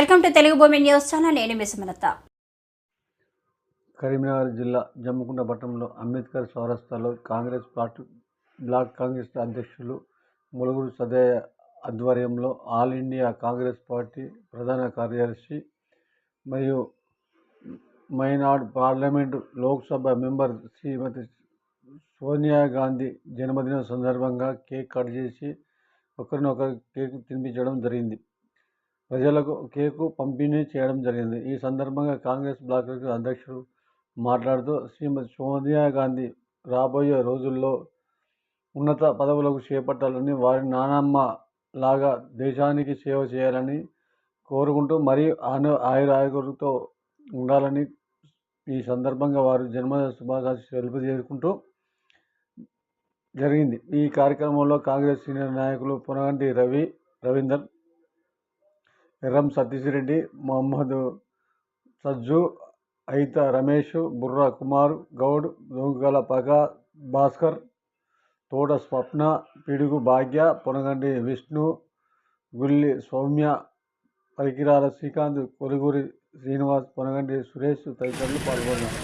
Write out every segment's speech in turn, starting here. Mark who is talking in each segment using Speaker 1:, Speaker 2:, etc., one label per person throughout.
Speaker 1: Welcome to Telugu భూమి news channel. నేను మిసమలత
Speaker 2: కరీంనగర్ జిల్లా జమ్ముకుంట పట్టణంలో అంబేద్కర్ చౌరస్తాలో కాంగ్రెస్ పార్టీ బ్లాక్ కాంగ్రెస్ అధ్యక్షులు ములుగురు సదయ ఆధ్వర్యంలో ఆల్ ఇండియా కాంగ్రెస్ పార్టీ ప్రధాన కార్యదర్శి మరియు మైనాడ్ పార్లమెంటు లోక్సభ మెంబర్ శ్రీమతి సోనియా గాంధీ జన్మదినం సందర్భంగా కేక్ కట్ చేసి ఒకరినొకరు కేక్ తినిపించడం జరిగింది. ప్రజలకు కేకు పంపిణీ చేయడం జరిగింది. ఈ సందర్భంగా కాంగ్రెస్ బ్లాక్ అధ్యక్షుడు మాట్లాడుతూ శ్రీమతి సోనియా గాంధీ రాబోయే రోజుల్లో ఉన్నత పదవులకు చేపట్టాలని వారి నానమ్మ లాగా దేశానికి సేవ చేయాలని కోరుకుంటూ మరియు ఆను ఆయుర ఉండాలని ఈ సందర్భంగా వారు జన్మదిన శుభాకాంక్షలు తెలియజేసుకుంటూ జరిగింది. ఈ కార్యక్రమంలో కాంగ్రెస్ సీనియర్ నాయకులు పునగంటి రవి రవీందర్ ఎర్రం సతీష్ రెడ్డి మొహమ్మద్ సజ్జు అయిత రమేష్ బుర్రా కుమార్ గౌడ్ దొంగల పగ భాస్కర్ తోట స్వప్న పిడుగు భాగ్య పొనగండి విష్ణు గుల్లి సౌమ్య పరికిరాల శ్రీకాంత్ కొలుగురి శ్రీనివాస్ పొనగండి సురేష్ తదితరులు పాల్గొన్నారు.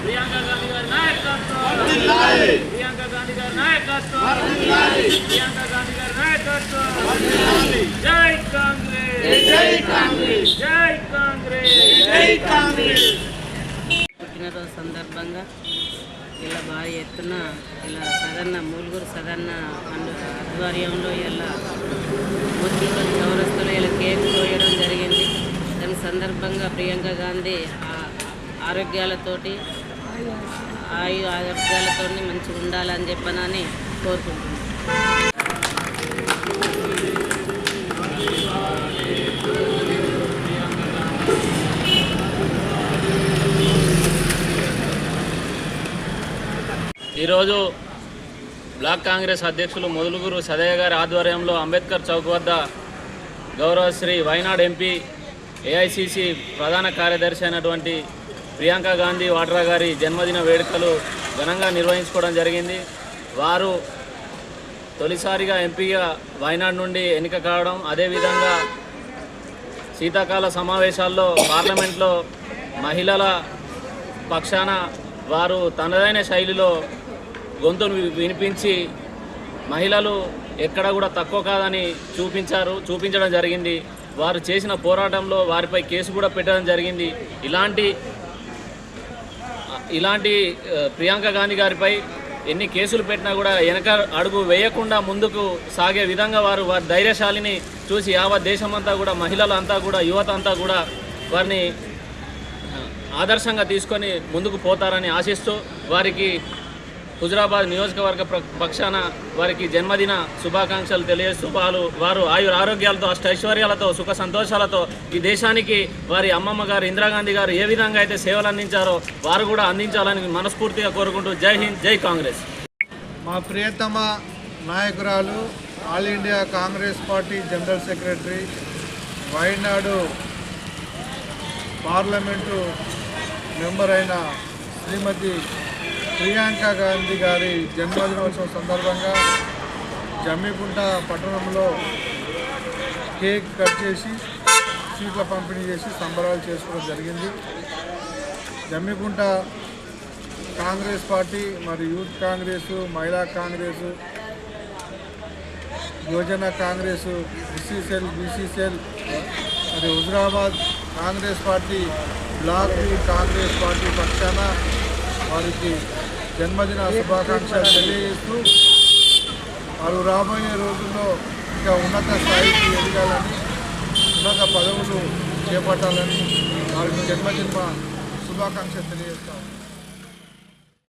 Speaker 3: ప్రియాంక గాంధీ గారి నాయకత్వం ప్రియాంక గాంధీ గారి నాయకత్వం ప్రియాంక గాంధీ గారి నాయకత్వం జై కాంగ్రెస్ జై కాంగ్రెస్ జై కాంగ్రెస్ జై కాంగ్రెస్
Speaker 4: పుట్టినరోజు సందర్భంగా ఇలా ఎత్తున ఇలా సదన్న మూలుగురు సదన్న ఆధ్వర్యంలో ఇలా ముత్తుపల్లి చౌరస్తులో ఇలా కేక్ కోయడం జరిగింది. దాని సందర్భంగా ప్రియాంక గాంధీ ఆరోగ్యాలతోటి ఆయు ఆరోగ్యాలతో మంచిగా ఉండాలని చెప్పనని కోరుకుంటున్నాను.
Speaker 3: ఈరోజు బ్లాక్ కాంగ్రెస్ అధ్యక్షులు మొదలుగురు సదయ్య గారి ఆధ్వర్యంలో అంబేద్కర్ చౌక్ వద్ద గౌరవశ్రీ వైనాడ్ ఎంపీ ఏఐసిసి ప్రధాన కార్యదర్శి అయినటువంటి ప్రియాంక గాంధీ వాడ్రా గారి జన్మదిన వేడుకలు ఘనంగా నిర్వహించుకోవడం జరిగింది. వారు తొలిసారిగా ఎంపీగా వైనాడ్ నుండి ఎన్నిక కావడం అదేవిధంగా శీతాకాల సమావేశాల్లో పార్లమెంట్లో మహిళల పక్షాన వారు తనదైన శైలిలో గొంతును వి- వినిపించి మహిళలు ఎక్కడ కూడా తక్కువ కాదని చూపించారు చూపించడం జరిగింది. వారు చేసిన పోరాటంలో వారిపై కేసు కూడా పెట్టడం జరిగింది. ఇలాంటి ఇలాంటి ప్రియాంక గాంధీ గారిపై ఎన్ని కేసులు పెట్టినా కూడా వెనక అడుగు వేయకుండా ముందుకు సాగే విధంగా వారు వారి ధైర్యశాలిని చూసి యావత్ దేశమంతా కూడా మహిళలంతా కూడా యువత అంతా కూడా వారిని ఆదర్శంగా తీసుకొని ముందుకు పోతారని ఆశిస్తూ వారికి హుజరాబాద్ నియోజకవర్గ పక్షాన వారికి జన్మదిన శుభాకాంక్షలు తెలియజేస్తూ వారు వారు ఆయుర ఆరోగ్యాలతో అష్టైశ్వర్యాలతో సుఖ సంతోషాలతో ఈ దేశానికి వారి అమ్మమ్మ గారు ఇందిరాగాంధీ గారు ఏ విధంగా అయితే సేవలు అందించారో వారు కూడా అందించాలని మనస్ఫూర్తిగా కోరుకుంటూ జై హింద్ జై కాంగ్రెస్.
Speaker 5: మా ప్రియతమ నాయకురాలు all India Congress party general secretary Wayanad parliament member అయిన శ్రీమతి ప్రియాంక గాంధీ గారి జన్మదినోత్సవం సందర్భంగా జమ్మికుంట పట్టణంలో కేక్ కట్ చేసి సీట్ల పంపిణీ చేసి సంబరాలు చేసుకోవడం జరిగింది. జమ్మికుంట కాంగ్రెస్ పార్టీ మరి యూత్ కాంగ్రెస్ మహిళా కాంగ్రెస్ యువజన కాంగ్రెస్ బీసీసీఎల్ బీసీసీఎల్ మరి Huzurabad Congress party block Congress party పక్షాన వారికి జన్మదిన శుభాకాంక్షలు తెలియజేస్తూ వారు రాబోయే రోజుల్లో ఇంకా ఉన్నత స్థాయికి ఎదగాలని ఉన్నత పదవులు చేపట్టాలని వారికి జన్మదిన శుభాకాంక్షలు తెలియజేస్తాము